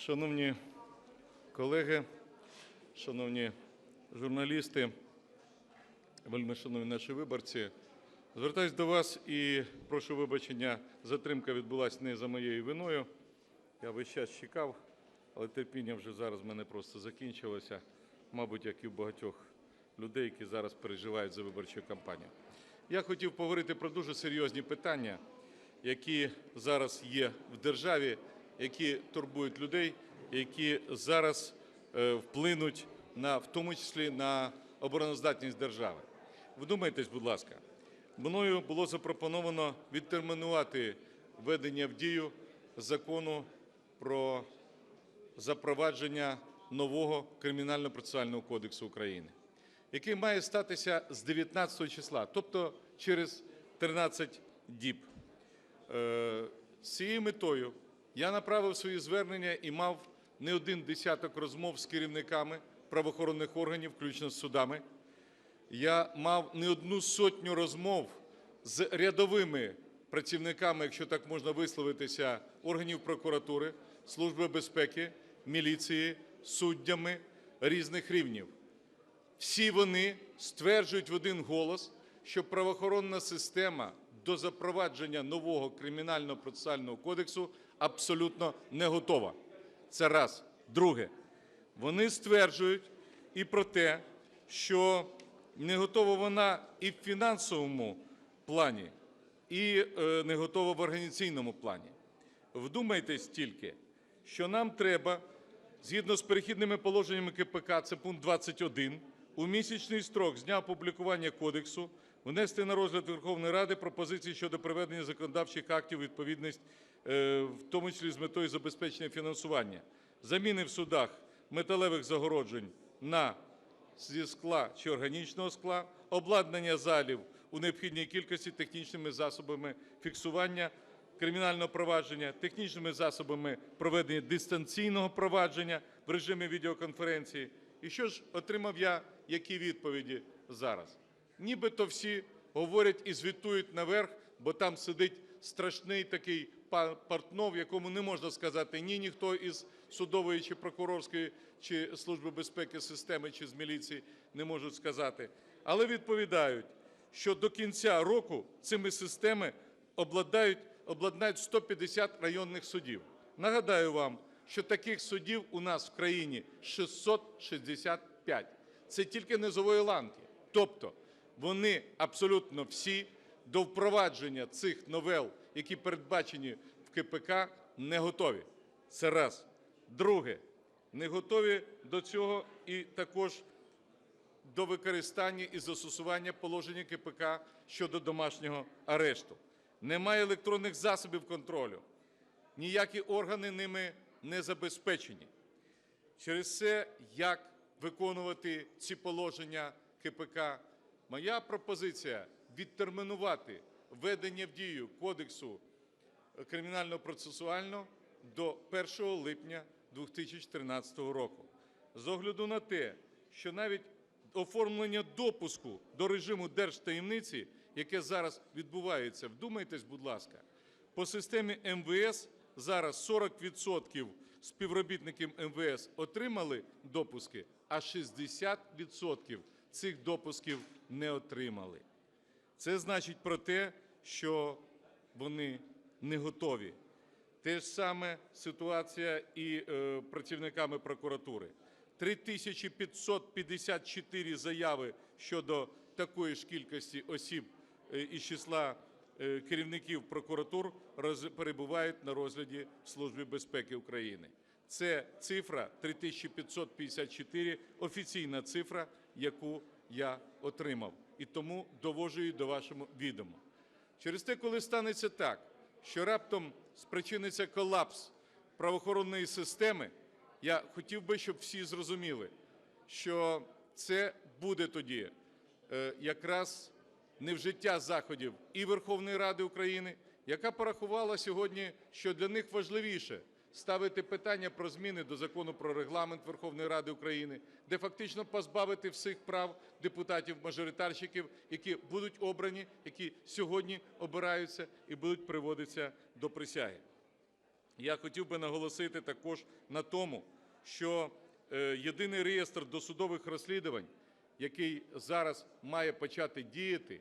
Шановні колеги, шановні журналісти, вельми шановні наші виборці, звертаюсь до вас і прошу вибачення, затримка відбулася не за моєю виною. Я весь час чекав, але терпіння вже зараз в мене просто закінчилося, мабуть, як і в багатьох людей, які зараз переживають за виборчу кампанію. Я хотів поговорити про дуже серйозні питання, які зараз є в державі, які турбують людей, які зараз е, вплинуть на, в тому числі на обороноздатність держави. Вдумайтесь, будь ласка, мною було запропоновано відтермінувати введення в дію закону про запровадження нового Кримінально-процесуального кодексу України, який має статися з 19 числа, тобто через 13 діб. Е, З цією метою я направив свої звернення і мав не один десяток розмов з керівниками правоохоронних органів, включно з судами. Я мав не одну сотню розмов з рядовими працівниками, якщо так можна висловитися, органів прокуратури, Служби безпеки, міліції, суддями різних рівнів. Всі вони стверджують в один голос, що правоохоронна система до запровадження нового кримінально-процесуального кодексу абсолютно не готова. Це раз. Друге, вони стверджують і про те, що не готова вона і в фінансовому плані, і е, не готова в організаційному плані. Вдумайтесь тільки, що нам треба, згідно з перехідними положеннями КПК, це пункт 21, у місячний строк з дня опублікування кодексу внести на розгляд Верховної Ради пропозиції щодо приведення законодавчих актів відповідність, в тому числі з метою забезпечення фінансування, заміни в судах металевих загороджень на зі скла чи органічного скла, обладнання залів у необхідній кількості технічними засобами фіксування кримінального провадження, технічними засобами проведення дистанційного провадження в режимі відеоконференції. І що ж отримав я, які відповіді зараз? Нібито всі говорять і звітують наверх, бо там сидить страшний такий Портнов, якому не можна сказати ні ніхто із судової чи прокурорської, чи Служби безпеки системи, чи з міліції не можуть сказати. Але відповідають, що до кінця року цими системами обладнають, обладнають 150 районних судів. Нагадаю вам, що таких судів у нас в країні 665. Це тільки низової ланки. Тобто вони абсолютно всі до впровадження цих новел, які передбачені в КПК, не готові. Це раз. Друге, не готові до цього і також до використання і застосування положення КПК щодо домашнього арешту. Немає електронних засобів контролю. Ніякі органи ними не забезпечені. Через це, як виконувати ці положення КПК, моя пропозиція відтермінувати введення в дію Кодексу кримінально-процесуального до 1 липня 2013 року. З огляду на те, що навіть оформлення допуску до режиму держтаємниці, яке зараз відбувається, вдумайтесь, будь ласка, по системі МВС зараз 40% співробітників МВС отримали допуски, а 60% цих допусків не отримали. Це значить про те, що вони не готові. Те ж саме ситуація і е, працівниками прокуратури. 3554 заяви щодо такої ж кількості осіб е, із числа е, керівників прокуратур перебувають на розгляді в Службі безпеки України. Це цифра 3554, офіційна цифра, яку я отримав, і тому довожу її до вашому відому. Через те, коли станеться так, що раптом спричиниться колапс правоохоронної системи, я хотів би, щоб всі зрозуміли, що це буде тоді е, якраз невжиття заходів і Верховної Ради України, яка порахувала сьогодні, що для них важливіше ставити питання про зміни до Закону про Регламент Верховної Ради України, де фактично позбавити всіх прав депутатів-мажоритарщиків, які будуть обрані, які сьогодні обираються і будуть приводитися до присяги. я хотів би наголосити також на тому, що е, єдиний реєстр досудових розслідувань, який зараз має почати діяти,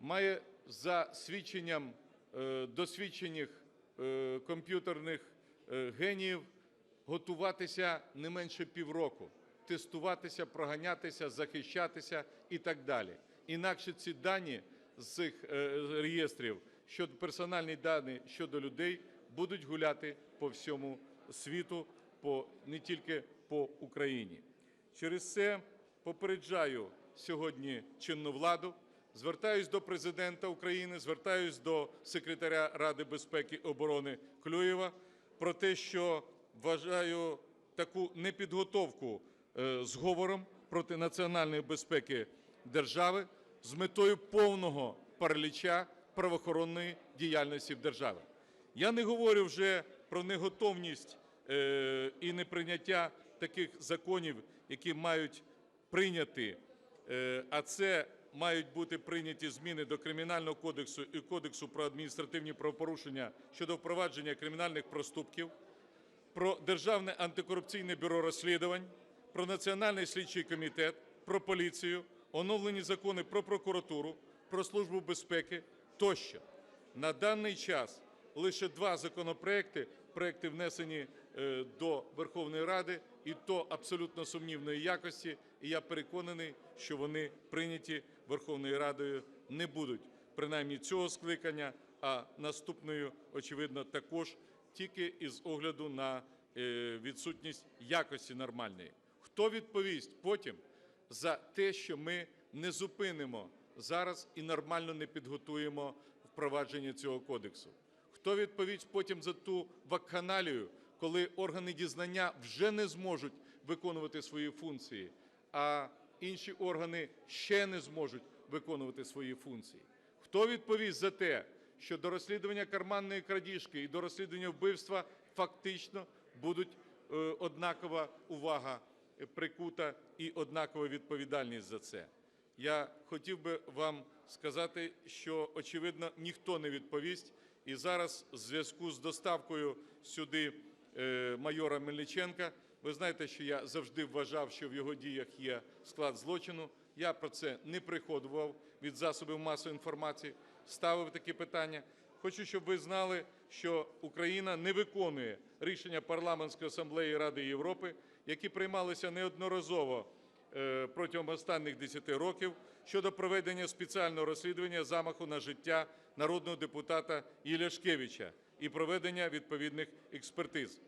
має за свідченням е, досвідчених е, комп'ютерних геніїв готуватися не менше півроку, тестуватися, проганятися, захищатися і так далі. Інакше ці дані з цих е, реєстрів, щодо персональні дані щодо людей, будуть гуляти по всьому світу, по, не тільки по Україні. Через це попереджаю сьогодні чинну владу, звертаюсь до Президента України, звертаюсь до секретаря Ради безпеки і оборони Клюєва про те, що вважаю таку непідготовку е, зговором проти національної безпеки держави з метою повного параліча правоохоронної діяльності в державі. Я не говорю вже про неготовність е, і неприйняття таких законів, які мають прийняти, е, а це мають бути прийняті зміни до Кримінального кодексу і Кодексу про адміністративні правопорушення щодо впровадження кримінальних проступків, про Державне антикорупційне бюро розслідувань, про Національний слідчий комітет, про поліцію, оновлені закони про прокуратуру, про Службу безпеки тощо. На даний час лише два законопроекти, проекти внесені е, до Верховної Ради, і то абсолютно сумнівної якості, і я переконаний, що вони прийняті Верховною Радою не будуть, принаймні цього скликання, а наступною, очевидно, також тільки із огляду на е, відсутність якості нормальної. Хто відповість потім за те, що ми не зупинимо зараз і нормально не підготуємо впровадження цього кодексу? Хто відповість потім за ту вакханалію, коли органи дізнання вже не зможуть виконувати свої функції, а інші органи ще не зможуть виконувати свої функції? Хто відповість за те, що до розслідування карманної крадіжки і до розслідування вбивства фактично будуть е, однакова увага прикута і однакова відповідальність за це? Я хотів би вам сказати, що, очевидно, ніхто не відповість. І зараз в зв'язку з доставкою сюди майора Мельниченка, ви знаєте, що я завжди вважав, що в його діях є склад злочину. Я про це не приховував від засобів масової інформації, ставив такі питання. Хочу, щоб ви знали, що Україна не виконує рішення Парламентської асамблеї Ради Європи, які приймалися неодноразово е, протягом останніх 10 років щодо проведення спеціального розслідування замаху на життя народного депутата Єляшкевича і проведення відповідних експертиз.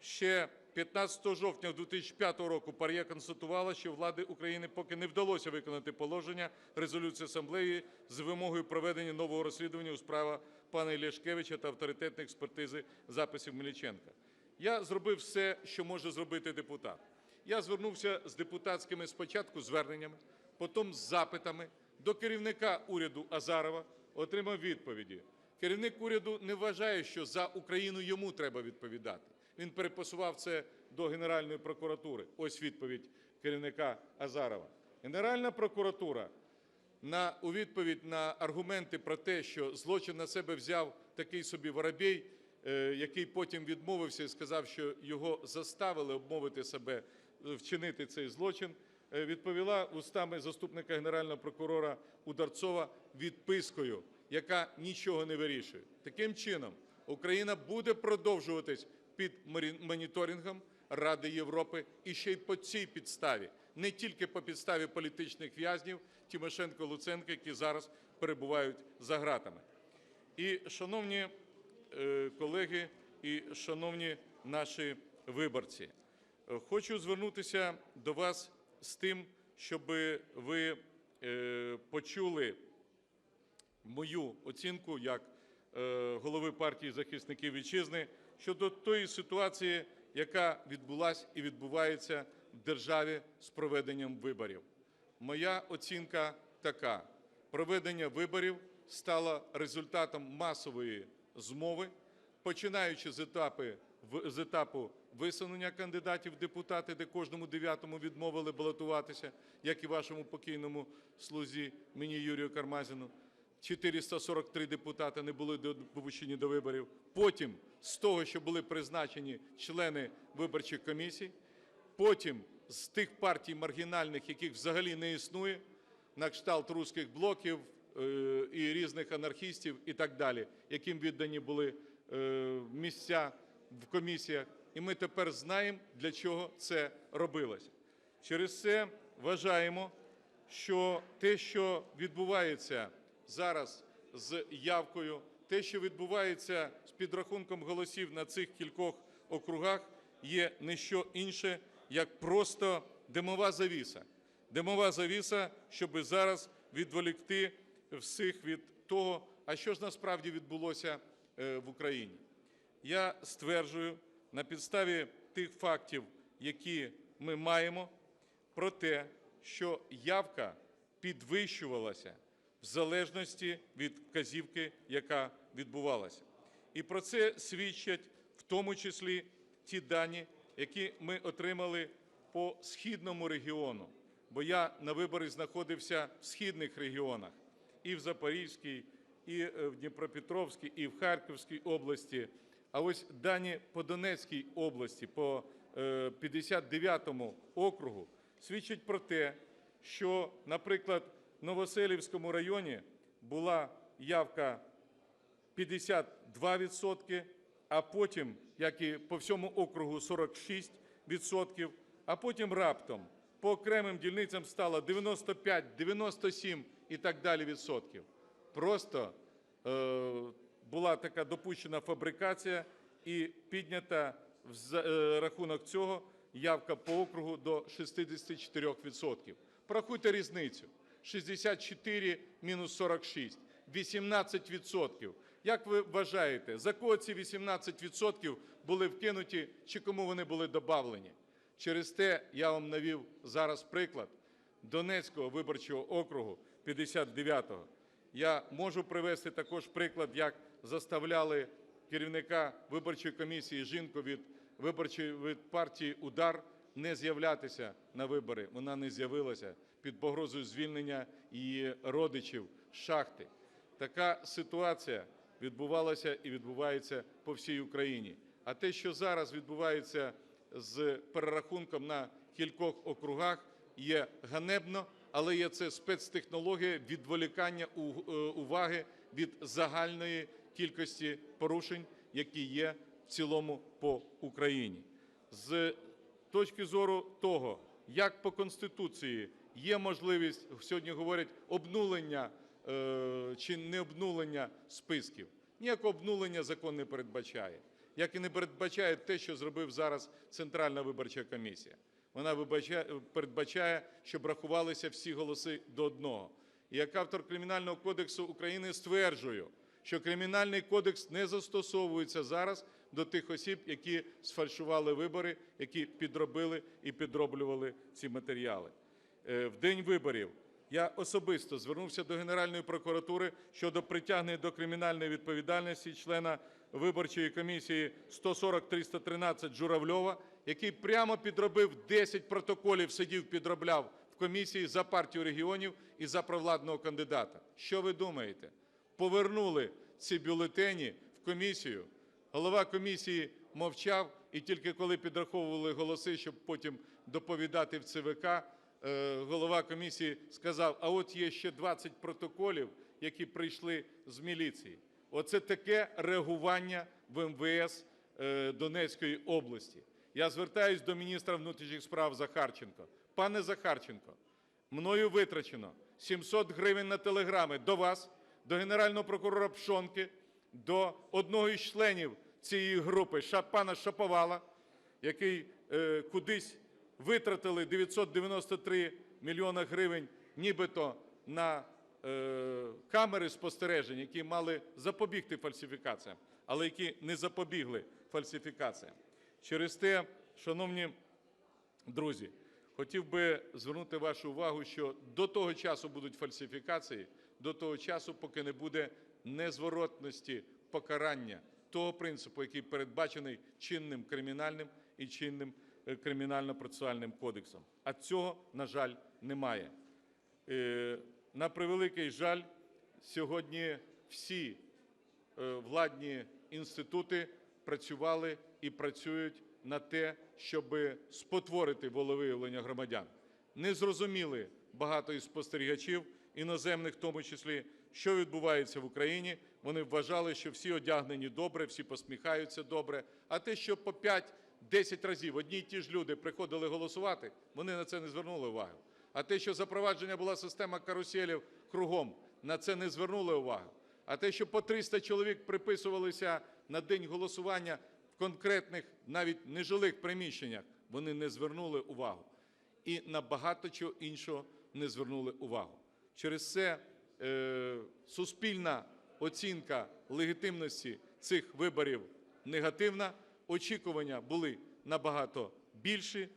Ще 15 жовтня 2005 року ПАРЄ констатувала, що влади України поки не вдалося виконати положення резолюції асамблеї з вимогою проведення нового розслідування у справах пана Єляшкевича та авторитетної експертизи записів Мельниченка. Я зробив все, що може зробити депутат. Я звернувся з депутатськими спочатку зверненнями, потім з запитами до керівника уряду Азарова, отримав відповіді. Керівник уряду не вважає, що за Україну йому треба відповідати. Він перепасував це до Генеральної прокуратури. Ось відповідь керівника Азарова. Генеральна прокуратура на, у відповідь на аргументи про те, що злочин на себе взяв такий собі Воробей, е, який потім відмовився і сказав, що його заставили обмовити себе е, вчинити цей злочин, е, відповіла устами заступника Генерального прокурора Ударцова відпискою, яка нічого не вирішує. Таким чином, Україна буде продовжуватись під моніторингом Ради Європи і ще й по цій підставі, не тільки по підставі політичних в'язнів Тимошенко, Луценка, які зараз перебувають за ґратами. І, шановні е, колеги, і шановні наші виборці, хочу звернутися до вас з тим, щоб ви е, почули мою оцінку як е, голови партії захисників вітчизни щодо тої ситуації, яка відбулася і відбувається в державі з проведенням виборів. Моя оцінка така: проведення виборів стало результатом масової змови, починаючи з етапи з етапу висунення кандидатів в депутати, де кожному дев'ятому відмовили балотуватися, як і вашому покійному слузі мені Юрію Кармазіну. 443 депутати не були допущені до виборів. Потім з того, що були призначені члени виборчих комісій. Потім з тих партій маргінальних, яких взагалі не існує, на кшталт руських блоків е, і різних анархістів і так далі, яким віддані були е, місця в комісіях. І ми тепер знаємо, для чого це робилося. Через це вважаємо, що те, що відбувається зараз з явкою, те, що відбувається з підрахунком голосів на цих кількох округах, є не що інше, як просто димова завіса. Димова завіса, щоб зараз відволікти всіх від того, а що ж насправді відбулося е, в Україні. Я стверджую на підставі тих фактів, які ми маємо, про те, що явка підвищувалася в залежності від вказівки, яка відбувалася. І про це свідчать в тому числі ті дані, які ми отримали по східному регіону. Бо я на виборі знаходився в східних регіонах і в Запорізькій, і е, в Дніпропетровській, і в Харківській області. А ось дані по Донецькій області, по е, 59-му округу, свідчать про те, що, наприклад, Новоселівському районі була явка 52%, а потім, як і по всьому округу, 46%, а потім раптом по окремим дільницям стало 95, 97 і так далі відсотків. Просто е, була така допущена фабрикація і піднята в е, рахунок цього явка по округу до 64%. Порахуйте різницю. 64 мінус 46 – 18%. Як ви вважаєте, за кого ці 18% були вкинуті чи кому вони були добавлені? Через те я вам навів зараз приклад Донецького виборчого округу 59-го. Я можу привести також приклад, як заставляли керівника виборчої комісії жінку від виборчої від партії Удар не з'являтися на вибори. Вона не з'явилася під погрозою звільнення її родичів з шахти. Така ситуація відбувалася і відбувається по всій Україні. А те, що зараз відбувається з перерахунком на кількох округах, є ганебно, але є це спецтехнологія відволікання е, уваги від загальної кількості порушень, які є в цілому по Україні. З точки зору того, як по Конституції є можливість, сьогодні говорять, обнулення е, чи не обнулення списків. Ніякого обнулення закон не передбачає. Як і не передбачає те, що зробив зараз Центральна виборча комісія. Вона передбачає, щоб рахувалися всі голоси до одного. І як автор Кримінального кодексу України стверджую, що Кримінальний кодекс не застосовується зараз до тих осіб, які сфальшували вибори, які підробили і підроблювали ці матеріали. Е, В день виборів я особисто звернувся до Генеральної прокуратури щодо притягнення до кримінальної відповідальності члена виборчої комісії 140-313 Журавльова, який прямо підробив 10 протоколів, сидів, підробляв в комісії за партію регіонів і за провладного кандидата. Що ви думаєте? Повернули ці бюлетені в комісію. Голова комісії мовчав, і тільки коли підраховували голоси, щоб потім доповідати в ЦВК, голова комісії сказав: а от є ще 20 протоколів, які прийшли з міліції. Оце таке реагування в МВС е, Донецької області. Я звертаюсь до міністра внутрішніх справ Захарченко. Пане Захарченко, мною витрачено 700 гривень на телеграми до вас, до генерального прокурора Пшонки, до одного із членів цієї групи, пана Шаповала, який е, кудись витратили 993 мільйона гривень нібито на е, камери спостережень, які мали запобігти фальсифікаціям, але які не запобігли фальсифікаціям. Через те, шановні Друзі, хотів би звернути вашу увагу, що до того часу будуть фальсифікації, до того часу, поки не буде незворотності покарання того принципу, який передбачений чинним кримінальним і чинним кримінально-процесуальним кодексом. А цього, на жаль, немає. Е, На превеликий жаль, сьогодні всі е, владні інститути працювали і працюють на те, щоб спотворити волевиявлення громадян. Не зрозуміли багато із спостерігачів, іноземних в тому числі, що відбувається в Україні. Вони вважали, що всі одягнені добре, всі посміхаються добре. А те, що по 5-10 разів одні й ті ж люди приходили голосувати, вони на це не звернули уваги. А те, що запровадження була система каруселів кругом, на це не звернули увагу. А те, що по 300 чоловік приписувалися на день голосування в конкретних, навіть нежилих приміщеннях, вони не звернули увагу. І на багато чого іншого не звернули увагу. Через це е, суспільна оцінка легітимності цих виборів негативна, очікування були набагато більші.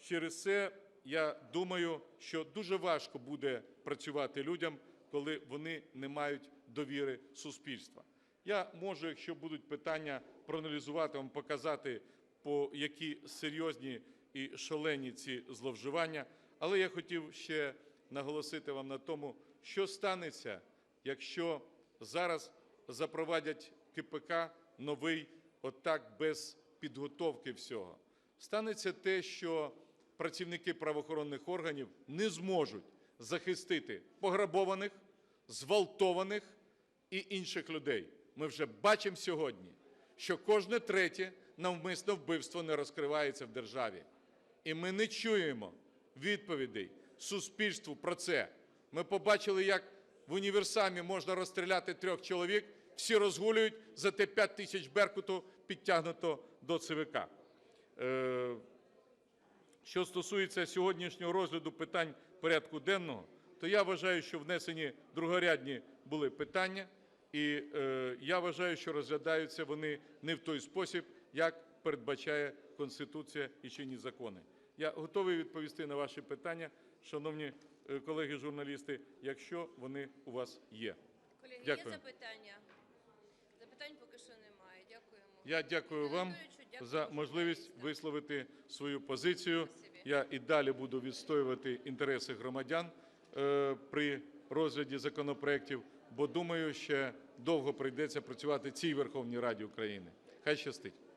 Через це я думаю, що дуже важко буде працювати людям, коли вони не мають довіри суспільства. Я можу, якщо будуть питання, проаналізувати вам, показати, по які серйозні і шалені ці зловживання. Але я хотів ще наголосити вам на тому, що станеться, якщо зараз запровадять КПК новий, отак без підготовки всього. Станеться те, що працівники правоохоронних органів не зможуть захистити пограбованих, зґвалтованих і інших людей. Ми вже бачимо сьогодні, що кожне третє навмисне вбивство не розкривається в державі. І ми не чуємо відповідей суспільству про це. Ми побачили, як в універсамі можна розстріляти трьох чоловік, всі розгулюють, зате 5 тисяч Беркуту підтягнуто до ЦВК. Е, що стосується сьогоднішнього розгляду питань порядку денного, то я вважаю, що внесені другорядні були питання, і е, я вважаю, що розглядаються вони не в той спосіб, як передбачає Конституція і чинні закони. Я готовий відповісти на ваші питання, шановні е, колеги-журналісти, якщо вони у вас є. Колеги, Дякую. є запитання? Запитань поки що немає. Дякуємо. Я дякую вам за можливість висловити свою позицію. Я і далі буду відстоювати інтереси громадян е, при розгляді законопроєктів, бо думаю, ще довго прийдеться працювати цій Верховній Раді України. Хай щастить.